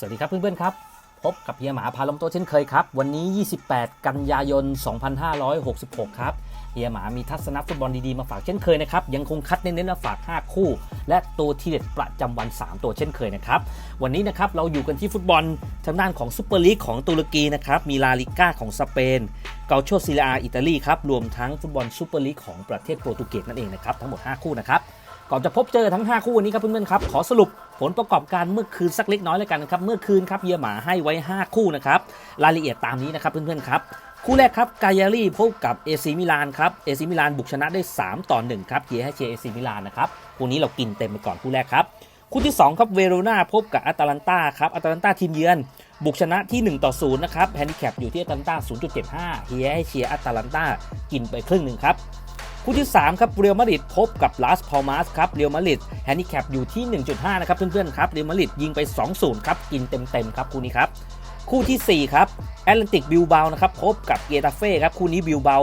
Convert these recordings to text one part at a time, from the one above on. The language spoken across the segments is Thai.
สวัสดีครับเพื่อนๆครับ พบกับเฮียหมาพาลมโตเช่นเคยครับ วันนี้ 28 กันยายน 2566 ครับเฮียหมามีทัศนฟุตบอลดีๆ มาฝากเช่นเคยนะครับ ยังคงคัดเน้นๆมาฝาก 5 คู่ และตัวทีเด็ดประจำวัน 3 ตัวเช่นเคยนะครับ วันนี้นะครับเราอยู่กันที่ฟุตบอลทางด้านของซูเปอร์ลีกของตุรกีนะครับมีลาลิก้าของสเปนเกาโชซีเรียอิตาลีครับรวมทั้งฟุตบอลซูเปอร์ลีกของประเทศโปรตุเกสนั่นเองนะครับทั้งหมด 5 คู่นะครับ ก่อนจะพบเจอทั้ง 5 คู่วันนี้ครับเพื่อนๆครับขอสรุปผลประกอบการเมื่อคืนสักเล็กน้อยแล้วกันนะครับเมื่อคืนครับเยียหมาให้ไว้ 5 คู่นะครับรายละเอียดตามนี้นะครับเพื่อนๆครับคู่แรกครับกายารีพบกับเอซีมิลานครับเอซีมิลานบุกชนะได้ 3 ต่อ 1 ครับเชียให้เชียร์เอซีมิลานนะครับคู่นี้เรากินเต็มไปก่อนคู่แรกครับคู่ที่ 2 ครับเวโรนาพบกับอาตาลันตาครับอาตาลันตาทีมเยือน บุกชนะที่ 1 ต่อ 0 นะครับแฮนดิแคปอยู่ที่อาตาลันตา0.75 เฮียให้เชียร์อาตาลันตากินไปครึ่งหนึ่งครับ คู่ที่ 3 ครับเรียลมาดริดพบกับลาสพอมาสครับเรียลมาดริดแฮนดิแคปอยู่ที่ 1.5 นะครับเพื่อนๆครับเรียลมาดริดยิงไป 2-0 ครับกินเต็มๆครับคู่นี้ครับ คู่ทีสี่ 4 ครับแอตแลนติกบิลเบานะครับพบกับเกตาเฟ่ครับคู่นี้บิลเบา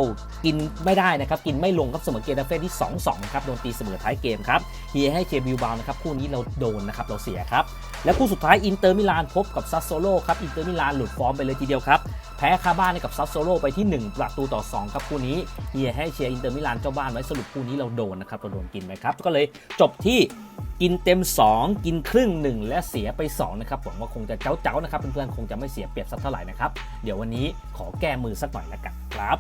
กินไม่ได้นะครับกินไม่ลงครับเสมอเกตาเฟ่ที่ 2-2ครับโดนตีเสมอท้ายเกมครับเฮียให้เชบิลเบานะครับคู่นี้เราโดนนะครับเราเสียครับและคู่สุดท้ายอินเตอร์มิลานพบกับซัสโซโลครับอินเตอร์มิลานหลุดฟอร์มไปเลยทีเดียวครับแพ้คาบ้านให้กับซัสโซโลไปที่ 1 ประตูต่อ 2 ครับคู่นี้เฮียให้เชียร์อินเตอร์มิลานเจ้าบ้านไว้สรุปคู่นี้เราโดนนะครับเราโดนกินไหมครับก็เลยจบที่ กินเต็ม 2 กินครึ่ง 1 และเสียไป2นะครับหวังว่าคงจะเจ้าๆนะครับเพื่อนๆคงจะไม่เสียเปรียบสักเท่าไหร่นะครับเดี๋ยววันนี้ขอแก้มือสักหน่อยละกันครับ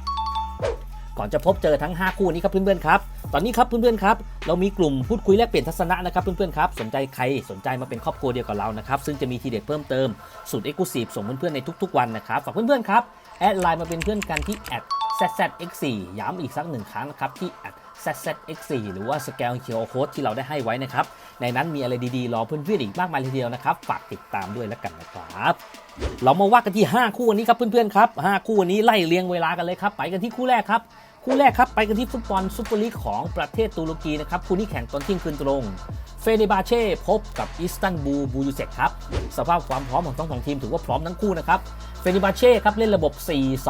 ก่อนจะพบเจอทั้ง 5 คู่นี้ครับเพื่อนๆครับ ตอนนี้ครับเพื่อนๆครับ เรามีกลุ่มพูดคุยแลกเปลี่ยนทัศนะนะครับเพื่อนๆครับสนใจใครสนใจมาเป็นครอบครัวเดียวกับเรานะครับซึ่งจะมีทีเด็ดเพิ่มเติมสูตรเอ็กซ์คลูซีฟส่งเพื่อนๆในทุกๆวันนะครับฝากเพื่อนๆครับแอดไลน์มาเป็นเพื่อนกันที่ @zzx4 ย้ำอีกสักหนึ่งครั้งนะครับที่ @zzx4 หรือว่าสแกน QR Code ที่เราได้ให้ไว้นะครับ ในนั้นมีอะไรดีๆ รอเพื่อนๆอีกมากมายเลยทีเดียวนะครับ ฝากติดตามด้วยแล้วกันนะครับ เรามาว่ากันที่ 5 คู่วันนี้ครับเพื่อนๆครับ5คู่วันนี้ไล่เรียงเวลากันเลยครับ ไปกันที่คู่แรกครับคู่แรกครับไปกันที่ฟุตบอลซูเปอร์ลีกของประเทศตุรกีนะครับคู่นี้แข่งตอนเที่ยงคืนตรง เฟเนบาเช่พบกับอิสตันบูลบูยูเซกครับสภาพความพร้อมของทั้งสองทีมถือว่าพร้อมทั้งคู่นะครับเฟเนบาเช่ครับเล่นระบบ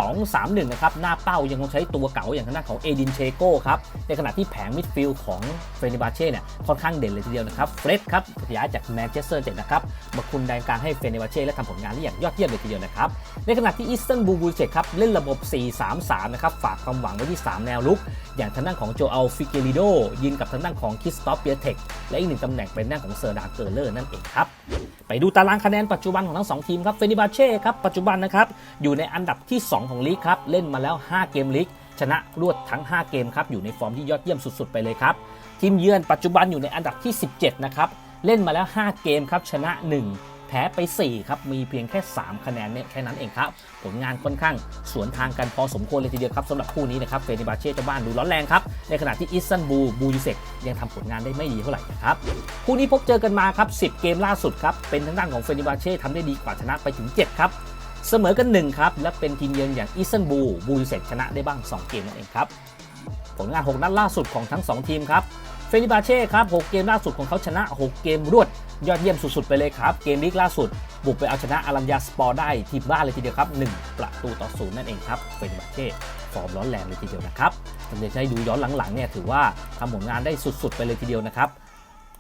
4-2-3-1 นะครับ หน้าเป้ายังคงใช้ตัวเก่าอย่างทางด้านของเอดินเชโก้ครับ ในขณะที่แผงมิดฟิลด์ของเฟเนบาเช่เนี่ยค่อนข้างเด่นเลยทีเดียวนะครับ เฟร็ดครับย้ายจากแมนเชสเตอร์เจ็ดนะครับมาคุมแดนกลางให้เฟเนบาเช่และทำผลงานได้อย่างยอดเยี่ยมเลยทีเดียวนะครับ ในขณะที่อิสตันบูลบูเชกครับเล่นระบบ 4-3-3 นะครับฝากความหวังไว้ที่ 3 แนวรุก อย่างทางด้านของโจอัลฟิเกริโดยินกับทางด้านของคริสตอฟเปียเทคและอีกหนึ่งตำแหน่งเป็นหน้าของเซอร์ดาเกอร์เลอร์นั่นเองครับ ไปดูตารางคะแนนปัจจุบันของทั้ง 2 ทีมครับเฟนิบาเช่ครับปัจจุบันนะครับอยู่ในอันดับที่ 2 ของลีกครับเล่นมาแล้ว 5 เกมลีกชนะรวดทั้ง 5 เกมครับอยู่ในฟอร์มที่ยอดเยี่ยมสุด ๆ ไปเลยครับทีมเยือนปัจจุบันอยู่ในอันดับที่ 17 นะครับเล่นมาแล้ว 5 เกมครับชนะ 1 แพ้ไป 4 ครับ มีเพียงแค่ 3 คะแนนเนี่ยแค่นั้นเองครับ ผลงานค่อนข้างสวนทางกันพอสมควรเลยทีเดียวครับสำหรับคู่นี้นะครับเฟนิบาเช่เจ้าบ้านดูร้อนแรงครับ ในขณะที่อิสตันบูลบูยูเซกยังทำผลงานได้ไม่ดีเท่าไหร่นะครับ คู่นี้พบเจอกันมาครับ 10 เกมล่าสุดครับ เป็นทางด้านของเฟนิบาเช่ทำได้ดีกว่าชนะไปถึง 7 ครับเสมอกัน 1 ครับ และเป็นทีมเยือนอย่างอิสตันบูลบูยูเซกชนะได้บ้าง 2 เกมนั่นเองครับผลงาน 6 นัดล่าสุดของทั้ง 2 ทีมครับ เฟนิบาเช่ครับ 6 เกมล่าสุดของเขาชนะ 6 เกมรวด ยอดเยี่ยมสุด ๆ ไปเลยครับ เกมลีกล่าสุด บุกไปเอาชนะอารัญญาสปอร์ได้ที่บ้านเลยทีเดียวครับ 1 ประตูต่อศูนย์นั่นเองครับ เฟนิบาเช่ฟอร์มร้อนแรงเลยทีเดียวนะครับถ้าจะให้ดูย้อนหลังๆเนี่ยถือว่าทำผลงานได้สุด ๆ ไปเลยทีเดียวนะครับ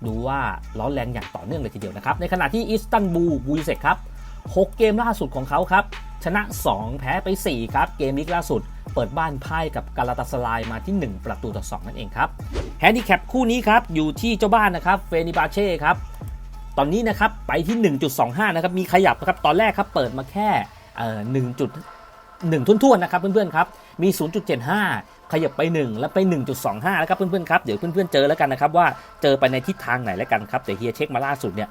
ดูว่าร้อนแรงอย่างต่อเนื่องเลยทีเดียวนะครับ ในขณะที่อิสตันบูลบูยเซกครับ 6 เกมล่าสุดของเขาครับ ชนะ 2 แพ้ไป 4 ครับ เกมลีกล่าสุด เปิดบ้านพ่ายกับกาลาตาสลายมาที่ 1 ประตูต่อ 2 นั่นเองครับแฮนดิแคปคู่นี้ครับ อยู่ที่เจ้าบ้านนะครับเฟนิบาเช่ครับ ตอนนี้นะครับไปที่ 1.25 นะครับ มีขยับนะครับ ตอนแรกครับเปิดมาแค่เอ่อ1.1ทุ่นๆนะครับเพื่อนๆครับ มี 0.75 ขยับไป 1 แล้วไป 1.25 แล้วครับเพื่อนๆครับ เดี๋ยวเพื่อนๆเจอแล้วกันนะครับว่าเจอไปในทิศทางไหนแล้วกันครับแต่เฮียเช็คมาล่าสุดเนี่ย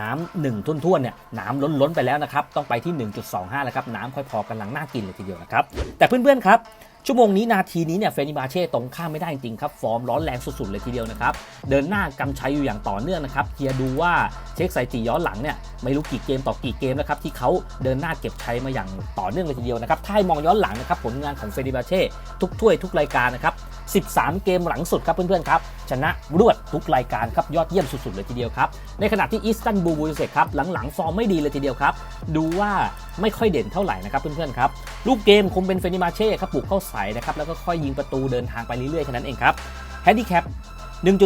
น้ำหนึ่งทุ่นๆเนี่ยน้ำล้นล้นๆไปแล้วนะครับต้องไปที่ 1.25 แล้วครับน้ำค่อยพอกำลังน่ากินเลยทีเดียวนะครับแต่เพื่อนๆครับ ชั่วโมงนี้นาทีนี้เนี่ยเฟนิบาเช่ตรงข้ามไม่ได้จริงๆครับ ฟอร์มร้อนแรงสุดๆเลยทีเดียวนะครับ เดินหน้ากำชัยอยู่อย่างต่อเนื่องนะครับเฮียดูว่าเช็คสถิติย้อนหลังเนี่ยไม่รู้กี่เกมต่อกี่เกมนะครับที่เขาเดินหน้าเก็บชัยมาอย่างต่อเนื่องเลยทีเดียวนะครับถ้ามองย้อนหลังนะครับผลงานของเฟนิบาเช่ทุกถ้วยทุกรายการนะครับ 13 เกมหลังสุดครับเพื่อนๆครับ ชนะรวดทุกรายการครับยอดเยี่ยมสุดๆเลยทีเดียวครับ ในขณะที่อิสตันบูลบูเซกครับหลังๆฟอร์มไม่ดีเลยทีเดียวครับ ดูว่าไม่ค่อยเด่นเท่าไหร่นะครับเพื่อนๆครับ ลูกเกมคงเป็นเฟนิมาเช่ครับปลุกเข้าใส่นะครับแล้วก็ค่อยยิงประตูเดินทางไปเรื่อยๆแค่นั้นเองครับแฮนดิแคป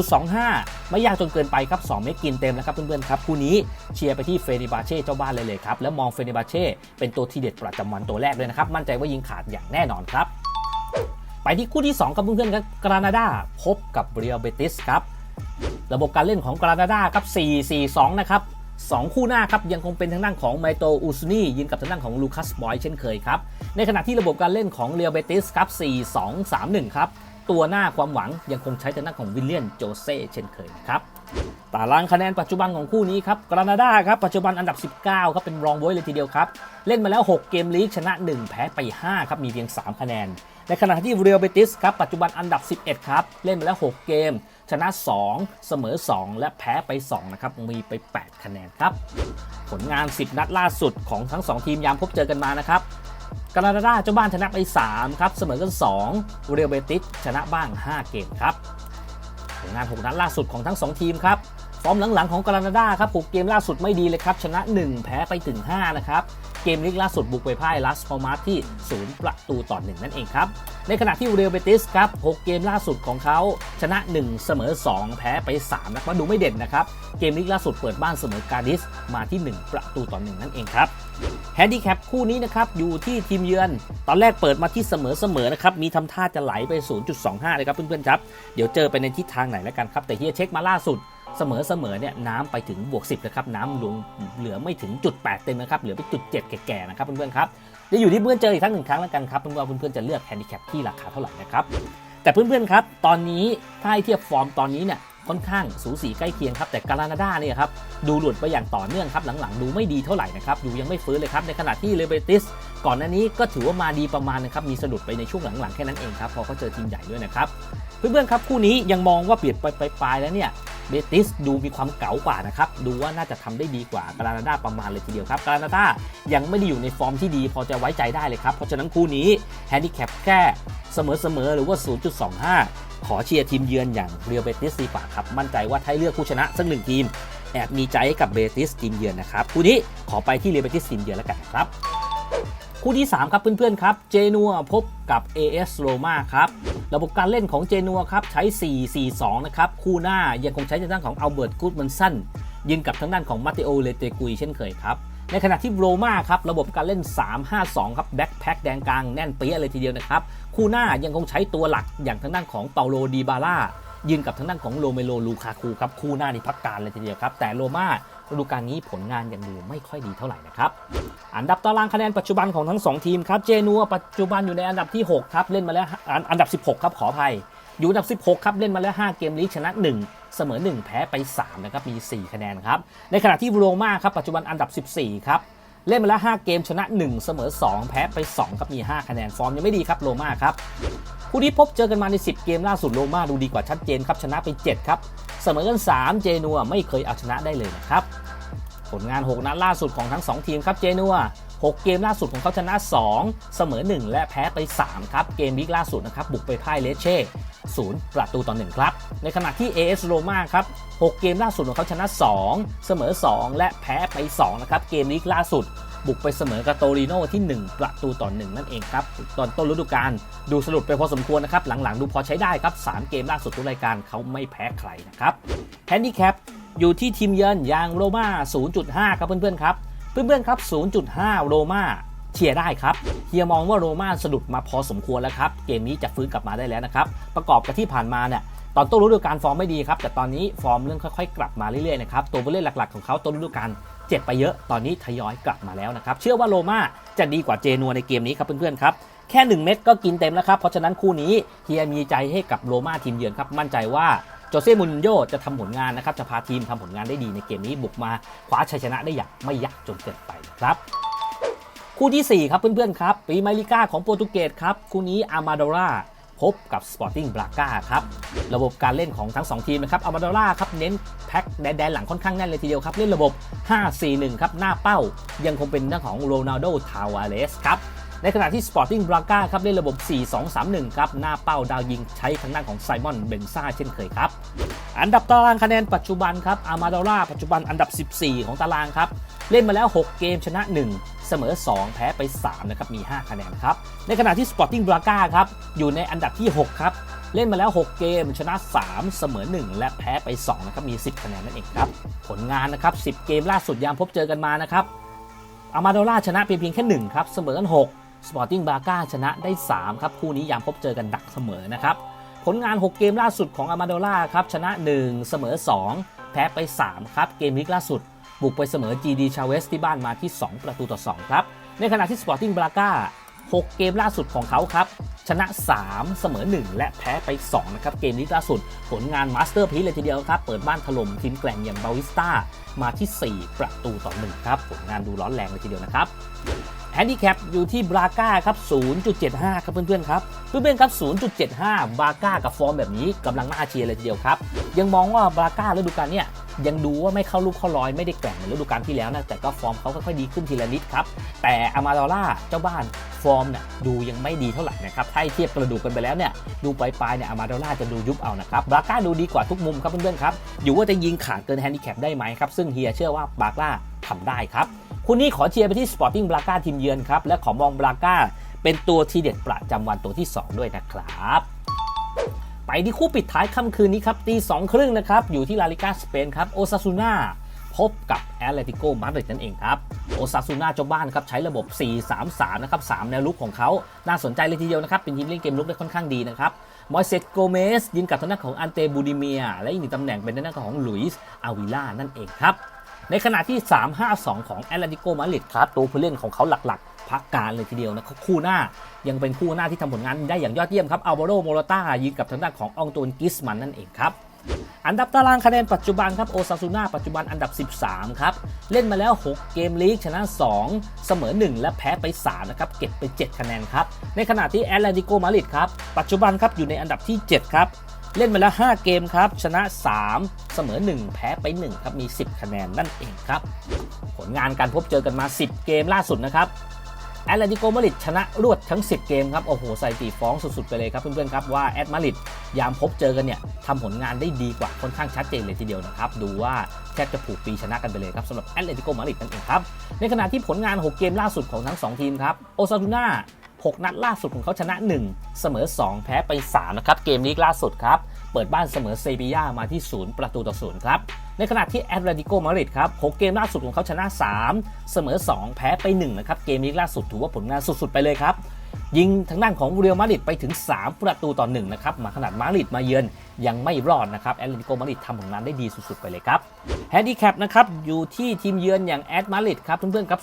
1.25 ไม่ยากจนเกินไปครับ 2 เม็ดกินเต็มแล้วครับเพื่อนๆครับคู่นี้เชียร์ไปที่เฟเนบาเช่เจ้าบ้านเลยเลยครับ แล้วมองเฟเนบาเช่เป็นตัวทีเด็ดประจำวันตัวแรกเลยนะครับ มั่นใจว่ายิงขาดอย่างแน่นอนครับ ไปที่คู่ที่2ครับเพื่อนๆครับกรานาดาพบกับเรียลเบติสครับ ระบบการเล่นของกรานาดาครับ 4-4-2 นะครับ 2 คู่หน้าครับยังคงเป็นทางด้านของไมโตอูซนี่ยืนกับทางด้านของลูคัสบอยเช่นเคยครับ ในขณะที่ระบบการเล่นของเรียลเบติสครับ 4-2-3-1 ครับ ตัวหน้าความหวังยังคงใช้ทางด้านของวิลเลียนโจเซ่เช่นเคยนะครับตารางคะแนนปัจจุบันของคู่นี้ครับกรานาดาครับปัจจุบันอันดับ 19 ครับเป็นรองบอยเลยทีเดียวครับ เล่นมาแล้ว 6 เกมลีกชนะ 1 แพ้ไป 5 ครับมีเพียง 3 คะแนน ในขณะที่เรียลเบติสครับปัจจุบันอันดับ 11 ครับ เล่นมาแล้ว 6 เกม ชนะ 2 เสมอ 2 และแพ้ไป 2 นะครับ มีไป 8 คะแนนครับ ผลงาน 10 นัดล่าสุดของทั้ง 2 ทีมยามพบเจอกันมานะครับกานาดาเจ้าบ้านชนะไป 3 ครับ เสมอกัน 2 เรียลเบติสชนะบ้าง 5 เกมครับ ผลงาน 6 นัดล่าสุดของทั้ง 2 ทีมครับฟอร์มหลังๆของกานาดาครับ 6 เกมล่าสุดไม่ดีเลยครับ ชนะ 1 แพ้ไปถึง 5 นะครับ เกมลีกล่าสุดบุกไปพ่ายลัสพอมาที่ 0 ประตูต่อ1นั่นเองครับ ในขณะที่เรอัลเบติสครับ 6 เกมล่าสุดของเขา ชนะ 1 เสมอ 2 แพ้ไป 3 นะครับดูไม่เด่นนะครับ เกมลีกล่าสุดเปิดบ้านเสมอกาดิสมาที่ 1 ประตูต่อ 1 นั่นเองครับแฮนดิแคปคู่นี้นะครับอยู่ที่ทีมเยือน ตอนแรกเปิดมาที่เสมอๆนะครับมีทำท่าจะไหลไป 0.25 เลยครับเพื่อนๆครับ เดี๋ยวเจอไปในทิศทางไหนแล้วกันครับ แต่เฮียเช็คมาล่าสุด เสมอเสมอเนี่ยน้ำไปถึงบวก 10นะครับน้ำลงเหลือไม่ถึงจุด8เต็มนะครับเหลือไปจุด7แก่ๆนะครับเพื่อนๆครับเดี๋ยวอยู่ที่เพื่อนเจออีกทั้งหนึ่งครั้งแล้วกันครับเพื่อนว่าเพื่อนๆจะเลือกแฮนดิแคปที่ราคาเท่าไหร่นะครับแต่เพื่อนๆครับตอนนี้ถ้าให้เทียบฟอร์มตอนนี้เนี่ยค่อนข้างสูสีใกล้เคียงครับแต่กาลานาดาเนี่ยครับดูหลุดไปอย่างต่อเนื่องครับหลังๆ ดูไม่ดีเท่าไหร่นะครับดูยังไม่ฟื้นเลยครับในขณะที่เลเบติสก่อนหน้านี้ก็ถือว่ามาดีประมาณนะครับมีสะดุดไปในช่วงหลังๆแค่นั้นเองครับพอเขาเจอทีมใหญ่ด้วยนะครับเพื่อนๆครับคู่นี้ยังมองว่าเปลี่ยนไปปลายแล้วเนี่ย เบติสดูมีความเก๋ากว่านะครับ ดูว่าน่าจะทำได้ดีกว่ากาลานาดาประมาณเลยทีเดียวครับกาลานาดายังไม่ได้อยู่ในฟอร์มที่ดี พอจะไว้ใจได้เลยครับ เพราะฉะนั้นคู่นี้แฮนดิแคปแค่เสมอๆหรือว่า 0.25 ขอเชียร์ทีมเยือนอย่างเรียลเบติสดีกว่าครับ มั่นใจว่าถ้าเลือกผู้ชนะสักหนึ่งทีมแอบมีใจกับเบติสทีมเยือนนะครับคู่นี้ขอไปที่เรียลเบติสทีมเยือนแล้วกันครับ คู่ที่ 3 ครับเพื่อนๆครับเจนัวพบกับ AS Roma ครับระบบการเล่นของเจนัวครับใช้ 4-4-2 นะครับคู่หน้ายังคงใช้ทางด้านของอัลเบิร์ตกูดมันสันยืนกับทางด้านของมาติโอเลเตกุยเช่นเคยครับในขณะที่โรม่าครับระบบการเล่น 3-5-2 ครับแบ็คแพ็คแดงกลางแน่นเปี้ยเลยทีเดียวนะครับคู่หน้ายังคงใช้ตัวหลักอย่างทางด้านของเปาโลดีบาร่ายืนกับทางด้านของโรเมโลลูคาคูครับคู่หน้านี่พักการเลยทีเดียวครับแต่โรม่าฤดูกาลนี้ผลงานยังดูไม่ค่อยดีเท่าไหร่นะครับ อันดับตารางคะแนนปัจจุบันของทั้ง 2 ทีมครับ เจนัวปัจจุบันอยู่ในอันดับที่ 6 ครับ เล่นมาแล้วอันอันดับ 16 ครับขออภัย อยู่อันดับ 16 ครับ เล่นมาแล้ว 5 เกมลีกชนะ 1 เสมอ 1 แพ้ไป 3 นะครับ มี 4 คะแนนครับ ในขณะที่โรม่าครับ ปัจจุบันอันดับ 14 ครับ เล่นมาแล้ว 5 เกมชนะ 1 เสมอ 2 แพ้ไป 2 ครับมี 5 คะแนนฟอร์มยังไม่ดีครับโรม่าครับคู่นี้พบเจอกันมาใน 10 เกมล่าสุดโรม่าดูดีกว่าชัดเจนครับชนะไป 7 ครับเสมอกัน 3 เจนัวไม่เคยเอาชนะได้เลยนะครับ ผลงาน 6 นัดล่าสุดของทั้ง 2 ทีมครับเจนัว6 เกมล่าสุดของเขาชนะ 2 เสมอ 1 และแพ้ไป 3 ครับ เกมบิ๊กล่าสุดนะครับ บุกไปพ่ายเลเช่0 ประตูต่อ 1 ครับ ในขณะที่ AS Roma ครับ 6 เกมล่าสุดของเขาชนะ 2 เสมอ 2 และแพ้ไป 2 นะครับ เกมลีกล่าสุด บุกไปเสมอกับโตริโนที่ 1 ประตูต่อ 1 นั่นเองครับ ตอนต้นฤดูกาลดูสรุปไปพอสมควรนะครับ หลังๆ ดูพอใช้ได้ครับ 3 เกมล่าสุดทุกรายการเขาไม่แพ้ใครนะครับแฮนดิแคป อยู่ที่ทีมเยือนอย่างโรม่า 0.5 ครับเพื่อนๆครับ เพื่อนๆครับ 0.5 โรม่าเชียร์ได้ครับเฮียมองว่าโรม่าสะดุดมาพอสมควรแล้วครับ เกมนี้จะฟื้นกลับมาได้แล้วนะครับ ประกอบกับที่ผ่านมาเนี่ยตอนต้นฤดูกาลฟอร์มไม่ดีครับ แต่ตอนนี้ฟอร์มเริ่มค่อยๆ กลับมาเรื่อยๆนะครับ ตัวผู้เล่นหลักๆของเขาต้นฤดูกาลเจ็บไปเยอะ ตอนนี้ทยอยกลับมาแล้วนะครับ เชื่อว่าโรม่าจะดีกว่าเจนัวในเกมนี้ครับเพื่อนๆครับ แค่ 1 เม็ดก็กินเต็มแล้วครับ เพราะฉะนั้นคู่นี้เฮียมีใจให้กับโรม่าทีมเยือนครับ มั่นใจว่า โจเซ่มูรินโญ่จะทำผลงานนะครับจะพาทีมทำผลงานได้ดีในเกมนี้บุกมาคว้าชัยชนะได้อย่างไม่ยากจนเกินไปนะครับคู่ที่ 4 ครับเพื่อนๆครับปีไมลิก้าของโปรตุเกสครับคู่นี้อามาโดราพบกับสปอร์ติ้งบราก้าครับ ระบบการเล่นของทั้ง 2 ทีมนะครับอามาโดราครับเน้นแพ็คแดนหลังค่อนข้างแน่นเลยทีเดียวครับ เล่นระบบ 5-4-1 ครับ หน้าเป้ายังคงเป็นเรื่องของโรนัลโดทาวาเลสครับ ในขณะที่ Sporting Braga ครับเล่นระบบ 4-2-3-1 ครับ หน้าเป้าดาวยิงใช้ทางด้านของไซมอนเบนซ่าเช่นเคยครับ อันดับตารางคะแนนปัจจุบันครับอามาดอร่าปัจจุบันอันดับ 14 ของตารางครับ เล่นมาแล้ว 6 เกมชนะ 1 เสมอ 2 แพ้ไป 3 นะครับ มี 5 คะแนนครับ ในขณะที่ Sporting Braga ครับอยู่ในอันดับที่ 6 ครับเล่นมาแล้ว 6 เกม ชนะ 3 เสมอ 1 และแพ้ไป 2 นะครับ มี 10 คะแนนนั่นเองครับ ผลงานนะครับ 10 เกมล่าสุดยามพบเจอกันมานะครับอามาโดล่าชนะเพียงเพียงแค่ 1 ครับ เสมอกัน 6 สปอร์ติ้งบาก้าชนะได้ 3 ครับ คู่นี้ยามพบเจอกันดักเสมอนะครับ ผลงาน 6 เกมล่าสุดของอามาโดล่าครับ ชนะ 1 เสมอ 2 แพ้ไป 3 ครับ เกมลีกล่าสุด บุกไปเสมอ GD c h a v e z ที่บ้านมาที่ 2 ประตูต่อ 2 ครับ ในขณะที่ Sporting Braga 6เกมล่าสุดของเขาครับ ชนะ 3 เสมอ 1 และแพ้ไป 2 นะครับ เกมนี้ล่าสุด ผลงานมาสเตอร์พีเลยทีเดียวครับ เปิดบ้านถล่มทีมแกร่งอย่างบาวิสตามาที่ 4 ประตูต่อ 1 ครับ ผลงานดูร้อนแรงเลยทีเดียวนะครับ นดิแคปอยู่ที่บราก้าครับ 0.75 ครับเพื่อนๆครับ เพื่อนๆครับ 0.75 บราก้ากับฟอร์มแบบนี้กำลังน่าเชียร์เลยทีเดียวครับ ยังมองว่าบราก้าฤดูกาลเนี่ยยังดูว่าไม่เข้าลูกเข้ารอยไม่ได้แกร่งเหมือนฤดูกาลที่แล้วนะแต่ก็ฟอร์มเขาค่อยๆดีขึ้นทีละนิดครับ แต่อามาดอล่าเจ้าบ้านฟอร์มเนี่ยดูยังไม่ดีเท่าไหร่นะครับถ้าเทียบกระดูกกันไปแล้วเนี่ยดูปลายๆเนี่ยอามาดอล่าจะดูยุบเอานะครับบราก้าดูดีกว่าทุกมุมครับเพื่อนๆครับอยู่ว่าจะยิงขาดเกินแฮนดิแคปได้ไหมครับซึ่งเฮียเชื่อว่าบราก้าทำได้ครับ คุณนี่ขอเชียร์ไปที่ Sporting Braga ทีมเยือนครับ และขอมองบราก้าเป็นตัวทีเด็ดประจำวันตัวที่ 2 ด้วยนะครับ ไปที่คู่ปิดท้ายค่ำคืนนี้ครับตีสองครึ่งนะครับ อยู่ที่ลาลิกาสเปนครับโอซาซูน่าพบกับแอตเลติโกมาดริดนั่นเองครับโอซาซูน่าเจ้าบ้านครับใช้ระบบ 4-3-3 นะครับ 3 แนวลุกของเขา น่าสนใจเลยทีเดียวนะครับ เป็นทีมเล่นเกมลุกได้ค่อนข้างดีนะครับ มอยเซตโกเมสยิงกับทางด้านของอันเตบูดิเมีย และอีกหนึ่งตำแหน่งเป็นทางด้านของลุยส์อาวิล่านั่นเองครับ ในขณะที่ 3-5-2 ของแอตเลติโกมาดริดครับตัวผู้เล่นของเขาหลักๆ พักการเลยทีเดียวนะคู่หน้ายังเป็นคู่หน้าที่ทำผลงานได้อย่างยอดเยี่ยมครับอัลวาโรโมราตายิงกับทางด้านของอองตูนกิสมันนั่นเองครับอันดับตารางคะแนนปัจจุบันครับโอซาซูน่าปัจจุบันอันดับ 13 ครับ เล่นมาแล้ว 6 เกมลีกชนะ 2 เสมอ 1 และแพ้ไป 3 นะครับ เก็บไป 7 คะแนนครับ ในขณะที่แอตเลติโกมาดริดครับ ปัจจุบันครับอยู่ในอันดับที่ 7 ครับ เล่นมาแล้ว 5 เกมครับ ชนะ 3 เสมอ 1 แพ้ไป 1 ครับ มี 10 คะแนนนั่นเองครับ ผลงานการพบเจอกันมา 10 เกมล่าสุดนะครับแอตเลติโกมาริดชนะรวดทั้ง 10 เกมครับ โอ้โหใส่ตีฟ้องสุดๆ ไปเลยครับ เพื่อนๆ ครับ ว่าแอตมาริดยามพบเจอกันเนี่ยทำผลงานได้ดีกว่าค่อนข้างชัดเจนเลยทีเดียวนะครับ ดูว่าแทบจะผูกปีชนะกันไปเลยครับสำหรับแอตเลติโกมาริดนั่นเองครับ ในขณะที่ผลงาน 6 เกมล่าสุดของทั้ง 2 ทีมครับโอซาซูน่า 6 นัดล่าสุดของเขาชนะ 1 เสมอ 2 แพ้ไป 3 นะครับ เกมลีกล่าสุดครับ เปิดบ้านเสมอเซบียามาที่ 0 ประตูต่อ 0 ครับ ในขณะที่แอตเลติโกมาริดครับ6เกมล่าสุดของเขาชนะ 3 เสมอ 2 แพ้ไป 1 นะครับ เกมลีกล่าสุดถือว่าผลงานสุดๆไปเลยครับ ยิงทางด้านของเรียลมาดริดไปถึง 3 ประตูต่อ1นะครับมาขนาดมาดริดมาเยือนยังไม่รอดนะครับแอตเลติโกมาดริดทำผลงานได้ดีสุดๆไปเลยครับแฮนดิแคปนะครับอยู่ที่ทีมเยือนอย่างแอตมาดริดครับเพื่อนๆครับ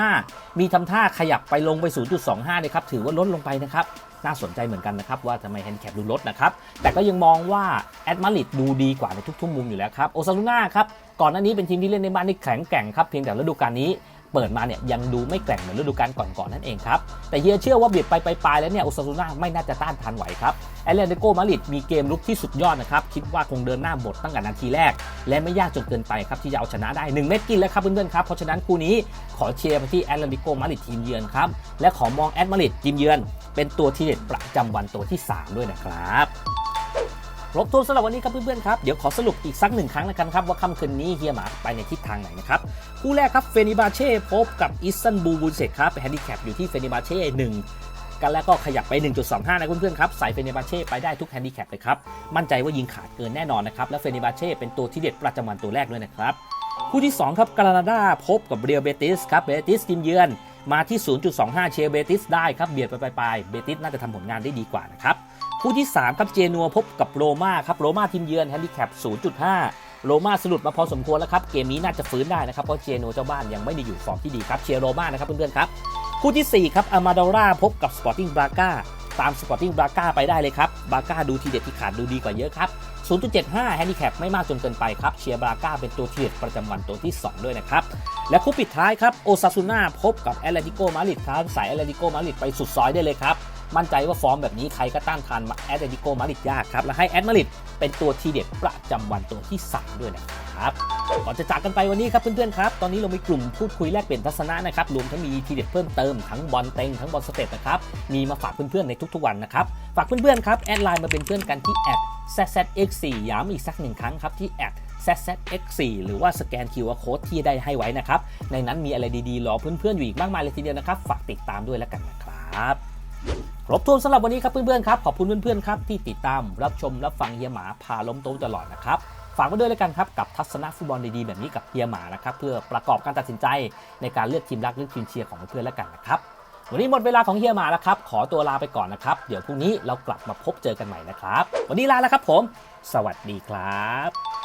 0.5 มีทำท่าขยับไปลงไป 0.25เลยครับถือว่าลดลงไปนะครับน่าสนใจเหมือนกันนะครับว่าทำไมแฮนดิแคปดูลดนะครับ แต่ก็ยังมองว่าแอตมาริดดูดีกว่าในทุกๆมุมอยู่แล้วครับ โอซาลูน่าครับ ก่อนหน้านี้เป็นทีมที่เล่นในบ้านที่แข็งแกร่งครับ เพียงแต่ฤดูกาลนี้ เปิดมาเนี่ยยังดูไม่แกร่งเหมือนฤดูกาลก่อนๆนั่นเองครับ แต่เฮียเชื่อว่าเบียดไปปลายๆแล้วเนี่ยโอซาซูน่าไม่น่าจะต้านทานไหวครับแอตเลติโกมาริดมีเกมลุกที่สุดยอดนะครับ คิดว่าคงเดินหน้าบทตั้งแต่นาทีแรก และไม่ยากจนเกินไปครับที่จะเอาชนะได้ 1 เม็ดกินแล้วครับเพื่อนๆครับ เพราะฉะนั้นคู่นี้ขอเชียร์ไปที่แอตเลติโกมาริดทีมเยือนครับและขอมองแอตมาริดทีมเยือน เป็นตัวทีเด็ดประจำวันตัวที่ 3 ด้วยนะครับ ครบถ้วนสำหรับวันนี้ครับเพื่อนๆครับเดี๋ยวขอสรุปอีกสักหนึ่งครั้งแล้วกันครับว่าค่ำคืนนี้เฮียหมาไปในทิศทางไหนนะครับคู่แรกครับเฟนิบาเช่พบกับอิสตันบูลบูลเซกครับแฮนดิแคปอยู่ที่เฟนิบาเช่หนึ่งกันแล้วก็ขยับไป 1.25 นะเพื่อนๆครับใส่เฟเนบาเช่ไปได้ทุกแฮนดิแคปเลยครับ มั่นใจว่ายิงขาดเกินแน่นอนนะครับ และเฟเนบาเช่เป็นตัวที่เด็ดประจำวันตัวแรกด้วยนะครับ คู่ที่ 2 ครับกรานาดาพบกับเรียลเบติสครับเบติสทีมเยือน มาที่ 0.25 เชียร์เบติสได้ครับ เบียดไปปลายเบติสน่าจะทำผลงานได้ดีกว่านะครับ คู่ที่ 3 ครับเจนัวพบกับโรม่าครับโรม่าทีมเยือนแฮนดิแคป 0.5 โรม่าสะดุดมาพอสมควรแล้วครับ เกมนี้น่าจะฟื้นได้นะครับ เพราะเจนัวเจ้าบ้านยังไม่ได้อยู่ฟอร์มที่ดีครับเชียร์โรม่านะครับเพื่อนๆครับคู่ที่4ครับอามาดอร่าพบกับสปอร์ติ้งบราก้าตามสปอร์ติ้งบราก้าไปได้เลยครับบราก้าดูทีเด็ดที่ขาดดูดีกว่าเยอะครับ0.75แฮนดิแคปไม่มากจนเกินไปครับเชียร์บราก้าเป็นตัวทีเด็ดประจำวันตัวที่ 2 ด้วยนะครับ และคู่ปิดท้ายครับโอซาซูน่าพบกับแอตเลติโกมาดริดครับสายแอตเลติโกมาดริดไปสุดซอยได้เลยครับ มั่นใจว่าฟอร์มแบบนี้ใครก็ต้านทานมาแอตเลติโกมาริดยากครับ และให้แอตมาริดเป็นตัวทีเด็ดประจำวันตัวที่ 3 ด้วยนะครับ ก่อนจะจากกันไปวันนี้ครับเพื่อนๆครับ ตอนนี้เรามีกลุ่มพูดคุยแลกเปลี่ยนทัศนะนะครับ รวมทั้งมีทีเด็ดเพิ่มเติมทั้งบอลเต็งทั้งบอลสเต็ปนะครับ มีมาฝากเพื่อนๆในทุกๆวันนะครับ ฝากเพื่อนๆครับแอดไลน์มาเป็นเพื่อนกันที่แอด zzx4 ย้ำอีกสักหนึ่งครั้งครับที่แอด zzx4 หรือว่าสแกน QR Code ที่ได้ให้ไว้นะครับ ในนั้นมีอะไรดีๆรอเพื่อนๆอยู่อีกมากมายเลยทีเดียวนะครับ ฝากติดตามด้วยแล้วกันนะครับ ครบถ้วนสำหรับวันนี้ครับเพื่อนๆครับขอบคุณเพื่อนๆครับที่ติดตามรับชมรับฟังเฮียหมาพาล้มโต๊ะตลอดนะครับฝากไว้ด้วยแล้วกันครับกับทัศนะฟุตบอลดีๆแบบนี้กับเฮียหมานะครับเพื่อประกอบการตัดสินใจในการเลือกทีมรักเลือกทีมเชียร์ของเพื่อนๆแล้วกันนะครับวันนี้หมดเวลาของเฮียหมาแล้วครับ ขอตัวลาไปก่อนนะครับ เดี๋ยวพรุ่งนี้เรากลับมาพบเจอกันใหม่นะครับ วันนี้ลาแล้วครับผม สวัสดีครับ